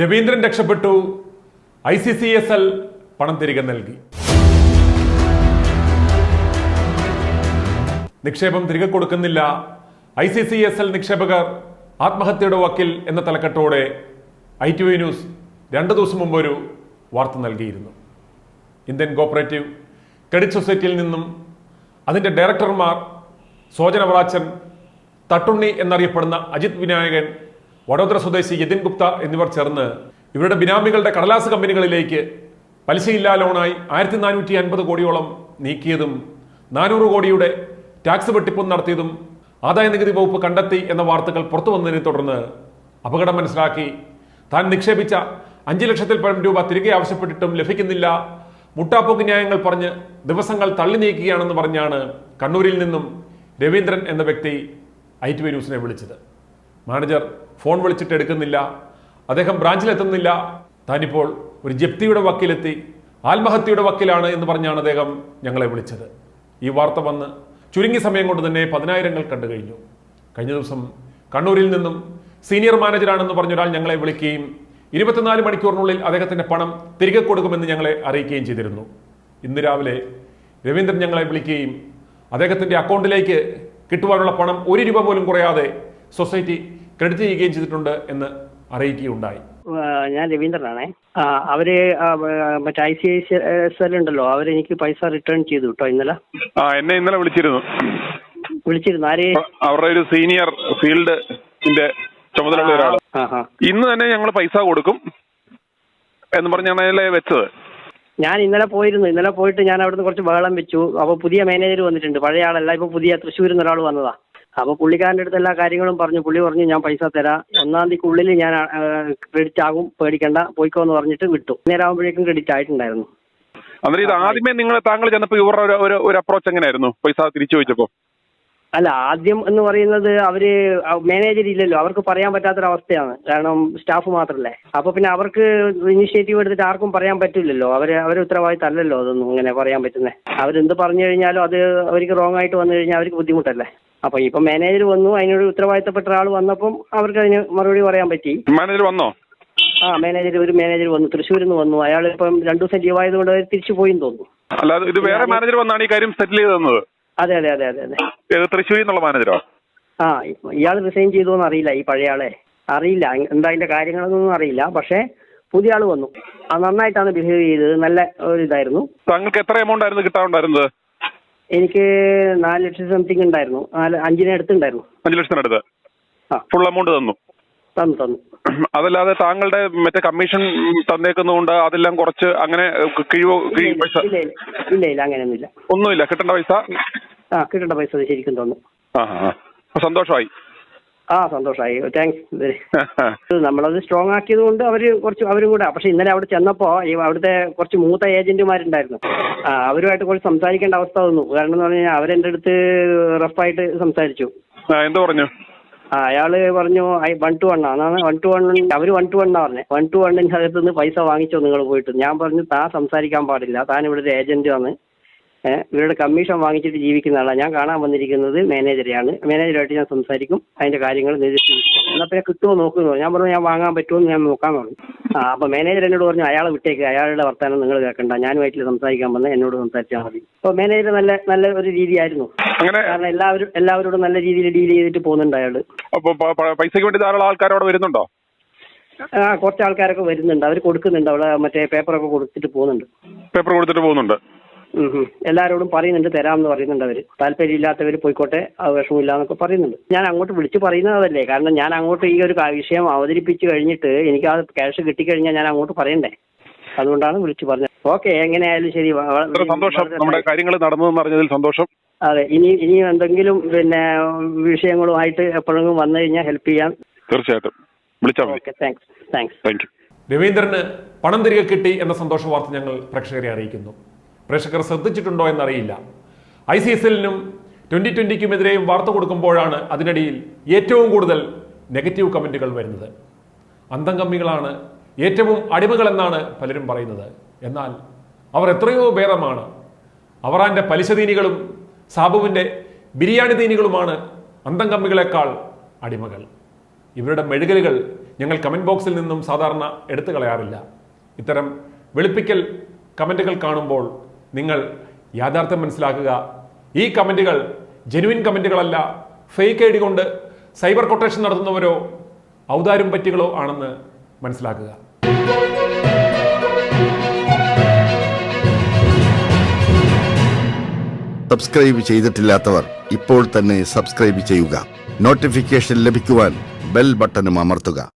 രവീന്ദ്രൻ രക്ഷപ്പെട്ടു. I C C S L പണം തിരികെ നൽകി. നിക്ഷേപം തിരികെ കൊടുക്കുന്നില്ല. I C C S L നിക്ഷേപകർ ആത്മഹത്യയുടെ വക്കിൽ എന്ന തലക്കെട്ടോടെ ഐ ടി വി ന്യൂസ് രണ്ട് ദിവസം മുമ്പ് ഒരു വാർത്ത നൽകിയിരുന്നു. ഇന്ത്യൻ കോപ്പറേറ്റീവ് ക്രെഡിറ്റ് സൊസൈറ്റിയിൽ നിന്നും അതിന്റെ ഡയറക്ടർമാർ സോജന തട്ടുണ്ണി എന്നറിയപ്പെടുന്ന അജിത് വിനായകൻ വഡോദര സ്വദേശി യതിൻ ഗുപ്ത എന്നിവർ ചേർന്ന് ഇവരുടെ ബിനാമികളുടെ കടലാസ് കമ്പനികളിലേക്ക് പലിശയില്ലാ ലോണായി ആയിരത്തി നാനൂറ്റി അൻപത് കോടിയോളം നീക്കിയതും നാനൂറ് കോടിയുടെ ടാക്സ് വെട്ടിപ്പും നടത്തിയതും ആദായ നികുതി വകുപ്പ് കണ്ടെത്തി എന്ന വാർത്തകൾ പുറത്തു വന്നതിനെ തുടർന്ന് അപകടം മനസ്സിലാക്കി. താൻ നിക്ഷേപിച്ച അഞ്ച് ലക്ഷത്തിൽ പരം രൂപ തിരികെ ആവശ്യപ്പെട്ടിട്ടും ലഭിക്കുന്നില്ല. മുട്ടാപ്പോക്ക് ന്യായങ്ങൾ പറഞ്ഞ് ദിവസങ്ങൾ തള്ളി നീക്കുകയാണെന്ന് പറഞ്ഞാണ് കണ്ണൂരിൽ നിന്നും രവീന്ദ്രൻ എന്ന വ്യക്തി ഐ ടി വി ന്യൂസിനെ വിളിച്ചത്. മാനേജർ ഫോൺ വിളിച്ചിട്ട് എടുക്കുന്നില്ല. അദ്ദേഹം ബ്രാഞ്ചിലെത്തുന്നില്ല. താനിപ്പോൾ ഒരു ജപ്തിയുടെ വക്കിലെത്തി. ആത്മഹത്യയുടെ വക്കിലാണ് എന്ന് പറഞ്ഞാണ് അദ്ദേഹം ഞങ്ങളെ വിളിച്ചത്. ഈ വാർത്ത വന്ന് ചുരുങ്ങിയ സമയം കൊണ്ട് തന്നെ പതിനായിരങ്ങൾ കണ്ടു കഴിഞ്ഞു. കഴിഞ്ഞ ദിവസം കണ്ണൂരിൽ നിന്നും സീനിയർ മാനേജറാണെന്ന് പറഞ്ഞൊരാൾ ഞങ്ങളെ വിളിക്കുകയും ഇരുപത്തിനാല് മണിക്കൂറിനുള്ളിൽ അദ്ദേഹത്തിന്റെ പണം തിരികെ കൊടുക്കുമെന്ന് ഞങ്ങളെ അറിയിക്കുകയും ചെയ്തിരുന്നു. ഇന്ന് രാവിലെ രവീന്ദ്രൻ ഞങ്ങളെ വിളിക്കുകയും അദ്ദേഹത്തിന്റെ അക്കൗണ്ടിലേക്ക് കിട്ടുവാനുള്ള പണം ഒരു രൂപ പോലും കുറയാതെ സൊസൈറ്റി ക്രെഡിറ്റ് ചെയ്യുകയും ചെയ്തിട്ടുണ്ട് എന്ന് അറിയിക്കുകയുണ്ടായി. ഞാൻ രവീന്ദ്രനാണേ. അവർ മറ്റേ I C I C S L ഉണ്ടല്ലോ അവരെനിക്ക് പൈസ റിട്ടേൺ ചെയ്തു കേട്ടോ ഇന്നലെ. ആ എന്നെ ഇന്നലെ വിളിച്ചിരുന്നു. വിളിച്ചിരുന്നു ആര്? അവരുടെ ഒരു സീനിയർ ഫീൽഡ് ചുമതലയുള്ള ഒരാൾ ഇന്ന് തന്നെ ഞങ്ങൾ പൈസ കൊടുക്കും എന്ന് പറഞ്ഞാണ് അതിലെ വെച്ചത്? ഞാൻ ഇന്നലെ പോയിരുന്നു. ഇന്നലെ പോയിട്ട് ഞാൻ അവിടുന്ന് കുറച്ച് ബഹളം വെച്ചു. അപ്പൊ പുതിയ മാനേജർ വന്നിട്ടുണ്ട്. പഴയ ആളല്ല ഇപ്പൊ പുതിയ തൃശ്ശൂരിൽ നിന്ന് ഒരാൾ വന്നതാ. അപ്പൊ പുള്ളിക്കാരന്റെ അടുത്ത് എല്ലാ കാര്യങ്ങളും പറഞ്ഞു. പുള്ളി പറഞ്ഞു ഞാൻ പൈസ തരാം. ഒന്നാം തീയതിക്കുള്ളിൽ ഞാൻ ക്രെഡിറ്റ് ആകും. പേടിക്കണ്ട. പോയിക്കോ എന്ന് പറഞ്ഞിട്ട് വിട്ടു. നേരം ആകുമ്പോഴേക്കും ക്രെഡിറ്റ് ആയിട്ടുണ്ടായിരുന്നു. അന്നേരം ഇത് ആദ്യമേ നിങ്ങൾ താങ്കൾ ചെന്നപ്പോൾ ഇവരുടെ ഒരു- ഒരു ഒരു അപ്രോച്ച് എങ്ങനെയായിരുന്നു? പൈസ തിരിച്ചു ചോദിച്ചപ്പോൾ അല്ല ആദ്യം എന്ന് പറയുന്നത് അവർ മാനേജർ ഇല്ലല്ലോ. അവർക്ക് പറയാൻ പറ്റാത്തൊരവസ്ഥയാണ്. കാരണം സ്റ്റാഫ് മാത്രല്ലേ. അപ്പൊ പിന്നെ അവർക്ക് ഇനിഷ്യേറ്റീവ് എടുത്തിട്ട് ആർക്കും പറയാൻ പറ്റില്ലല്ലോ. അവർ അവരെ ഉത്തരവാദിത്തം അല്ലല്ലോ അതൊന്നും ഇങ്ങനെ പറയാൻ പറ്റുന്നേ. അവരെന്ത് പറഞ്ഞു കഴിഞ്ഞാലും അത് അവർക്ക് റോങ് ആയിട്ട് വന്നു കഴിഞ്ഞാൽ അവർക്ക് ബുദ്ധിമുട്ടല്ലേ? അപ്പൊ ഇപ്പൊ മാനേജർ വന്നു അതിനോട് ഉത്തരവാദിത്തപ്പെട്ട ഒരാൾ വന്നപ്പം അവർക്ക് അതിന് മറുപടി പറയാൻ പറ്റി. മാനേജർ വന്നോ? ആ മാനേജർ ഒരു മാനേജർ വന്നു തൃശ്ശൂരിൽ നിന്ന് വന്നു. അയാൾ ഇപ്പം രണ്ടു ദിവസം ലീവ് ആയതുകൊണ്ട് അവർ തിരിച്ചു പോയിന്ന് തോന്നുന്നു. അല്ലാതെ ഇത് വേറെ മാനേജർ വന്നാണ് ഈ കാര്യം സെറ്റിൽ ചെയ്ത് തന്നത്. അതെ അതെ അതെ അതെ അതെ. തൃശ്ശൂരിൽ നിന്നുള്ള മാനേജറോ ആ ഇയാൾ റിസൈൻ ചെയ്തു എന്ന് അറിയില്ല ഈ പഴയ ആളെ. അറിയില്ല എന്താ അതിന്റെ കാര്യങ്ങളൊന്നും അറിയില്ല. പക്ഷേ പുതിയ ആൾ വന്നു. നന്നായിട്ടാണ് ബിഹേവ് ചെയ്തത്. നല്ല ഒരു ഇതായിരുന്നു. താങ്കൾക്ക് എത്ര എമൗണ്ട് ആയിരുന്നു കിട്ടാറുണ്ടായിരുന്നത്? എനിക്ക് നാല് ലക്ഷം സംതിങ് ഉണ്ടായിരുന്നു. നാല് അഞ്ചിന് അടുത്തുണ്ടായിരുന്നു. അഞ്ചു ലക്ഷത്തിനടുത്ത് ആ. ഫുൾ എമൗണ്ട് തന്നു? തന്നു തന്നു. അതല്ലാതെ താങ്കളുടെ മറ്റേ കമ്മീഷൻ തന്നേക്കുന്നതുകൊണ്ട് അതെല്ലാം കുറച്ച് അങ്ങനെ കിഴിവോ കിഴി പൈസ ഇല്ല ഇല്ല ഇല്ല ഇല്ല അങ്ങനെയൊന്നുമില്ല. ഒന്നുമില്ല. കിട്ടേണ്ട പൈസ? ആ കിട്ടേണ്ട പൈസ ശരിക്കും തന്നു. ആ, ആ. സന്തോഷമായി. ആ സന്തോഷമായി താങ്ക്സ് നമ്മളത് സ്ട്രോങ് ആക്കിയത് കൊണ്ട് അവർ കുറച്ച് അവരും കൂടെ. പക്ഷെ ഇന്നലെ അവിടെ ചെന്നപ്പോൾ ഈ അവിടുത്തെ കുറച്ച് മൂത്ത ഏജന്റുമാരുണ്ടായിരുന്നു. ആ അവരുമായിട്ട് കുറച്ച് സംസാരിക്കേണ്ട അവസ്ഥ വന്നു. കാരണം എന്ന് പറഞ്ഞു കഴിഞ്ഞാൽ അവരെന്റെ അടുത്ത് റഫായിട്ട് സംസാരിച്ചു. എന്താ പറഞ്ഞു? ആ അയാൾ പറഞ്ഞു വൺ ടു വൺ ആണ് വൺ ടു വൺ അവർ വൺ ടു വൺ പറഞ്ഞത് വൺ ടു വണ്ണിന്റെ അകത്ത് നിന്ന് പൈസ വാങ്ങിച്ചോ നിങ്ങൾ പോയിട്ട്. ഞാൻ പറഞ്ഞു താൻ സംസാരിക്കാൻ പാടില്ല. താൻ ഇവിടെ ഒരു ഏജന്റ് ആണ്. ഇവരുടെ കമ്മീഷൻ വാങ്ങിച്ചിട്ട് ജീവിക്കുന്ന ആളാണ് ഞാൻ കാണാൻ വന്നിരിക്കുന്നത് മാനേജരെയാണ് മാനേജറുമായിട്ട് ഞാൻ സംസാരിക്കും. അതിന്റെ കാര്യങ്ങൾ എന്നാ പിന്നെ കിട്ടുമോ നോക്കുന്നു ഞാൻ പറഞ്ഞു ഞാൻ വാങ്ങാൻ പറ്റുമോ എന്ന് ഞാൻ നോക്കാൻ പറഞ്ഞു. ആ അപ്പൊ മാനേജർ എന്നോട് പറഞ്ഞു അയാളെ വിട്ടേക്ക്. അയാളുടെ വർത്താനം നിങ്ങൾ കേൾക്കണ്ട. ഞാനുമായിട്ട് സംസാരിക്കാൻ വന്ന. എന്നോട് സംസാരിച്ചാൽ മതി. അപ്പൊ മാനേജർ നല്ല നല്ല ഒരു രീതിയായിരുന്നു. കാരണം എല്ലാവരും എല്ലാവരോടും നല്ല രീതിയിൽ ഡീൽ ചെയ്തിട്ട് പോകുന്നുണ്ട് പ- പൈസയ്ക്ക് വേണ്ടി ധാരാളം ആൾക്കാർ അവിടെ വരുന്നുണ്ടോ? ആ കുറച്ച് ആൾക്കാരൊക്കെ വരുന്നുണ്ട്. അവർ കൊടുക്കുന്നുണ്ട്. അവിടെ മറ്റേ പേപ്പറൊക്കെ കൊടുത്തിട്ട് പോകുന്നുണ്ട്. പേപ്പർ കൊടുത്തിട്ട് പോകുന്നുണ്ട്. എല്ലാവരോടും പറയുന്നുണ്ട് തരാമെന്ന് പറയുന്നുണ്ട് അവർ താല്പര്യമില്ലാത്തവർ പോയിക്കോട്ടെ അത് വിഷമില്ല എന്നൊക്കെ പറയുന്നുണ്ട്. ഞാൻ അങ്ങോട്ട് വിളിച്ച് പറയുന്നതല്ലേ കാരണം ഞാൻ അങ്ങോട്ട് ഈ ഒരു വിഷയം അവതരിപ്പിച്ചു കഴിഞ്ഞിട്ട് എനിക്ക് ആ ക്യാഷ് കിട്ടിക്കഴിഞ്ഞാൽ ഞാൻ അങ്ങോട്ട് പറയണ്ടേ? അതുകൊണ്ടാണ് വിളിച്ചു പറഞ്ഞത്. ഓക്കെ എങ്ങനെയായാലും ശരി സന്തോഷം നമ്മുടെ കാര്യങ്ങൾ നടന്നതെന്ന് അറിഞ്ഞതിൽ സന്തോഷം. അതെ ഇനി ഇനി എന്തെങ്കിലും പിന്നെ വിഷയങ്ങളുമായിട്ട് എപ്പോഴെങ്കിലും വന്നു കഴിഞ്ഞാൽ ഹെൽപ്പ് ചെയ്യാം. തീർച്ചയായിട്ടും. വിളിച്ചാൽ മതി. Okay thanks thanks thank you രവീന്ദ്രന് പണം തിരികെ കിട്ടി എന്ന സന്തോഷ വാർത്ത ഞങ്ങൾ പ്രേക്ഷകരെ അറിയിക്കുന്നു. പ്രേക്ഷകർ ശ്രദ്ധിച്ചിട്ടുണ്ടോ എന്നറിയില്ല. ഐ സി എസ് എല്ലിനും ട്വന്റി ട്വന്റിക്കുമെതിരെയും വാർത്ത കൊടുക്കുമ്പോഴാണ് അതിനിടയിൽ ഏറ്റവും കൂടുതൽ നെഗറ്റീവ് കമന്റുകൾ വരുന്നത്. അന്തംകമ്മികളാണ് ഏറ്റവും അടിമകളെന്നാണ് പലരും പറയുന്നത്. എന്നാൽ അവർ എത്രയോ ഭേദമാണ്. അവറാന്റെ പലിശതീനികളും സാബുവിന്റെ ബിരിയാണി തീനികളുമാണ് അന്തംകമ്മികളെക്കാൾ അടിമകൾ. ഇവരുടെ മെഴുകലുകൾ ഞങ്ങൾ കമന്റ് ബോക്സിൽ നിന്നും സാധാരണ എടുത്തു കളയാറില്ല. ഇത്തരം വെളുപ്പിക്കൽ കമന്റുകൾ കാണുമ്പോൾ നിങ്ങൾ യാഥാർത്ഥ്യം മനസ്സിലാക്കുക. ഈ കമന്റുകൾ ജെനുവിൻ കമന്റുകളല്ല ഫേക്ക് ഐ ഡി കൊണ്ട് സൈബർ കൊട്ടേഷൻ നടത്തുന്നവരോ ഔദാര്യം പറ്റികളോ ആണെന്ന് മനസ്സിലാക്കുക. സബ്സ്ക്രൈബ് ചെയ്തിട്ടില്ലാത്തവർ ഇപ്പോൾ തന്നെ സബ്സ്ക്രൈബ് ചെയ്യുക. നോട്ടിഫിക്കേഷൻ ലഭിക്കുവാൻ ബെൽ ബട്ടണും അമർത്തുക.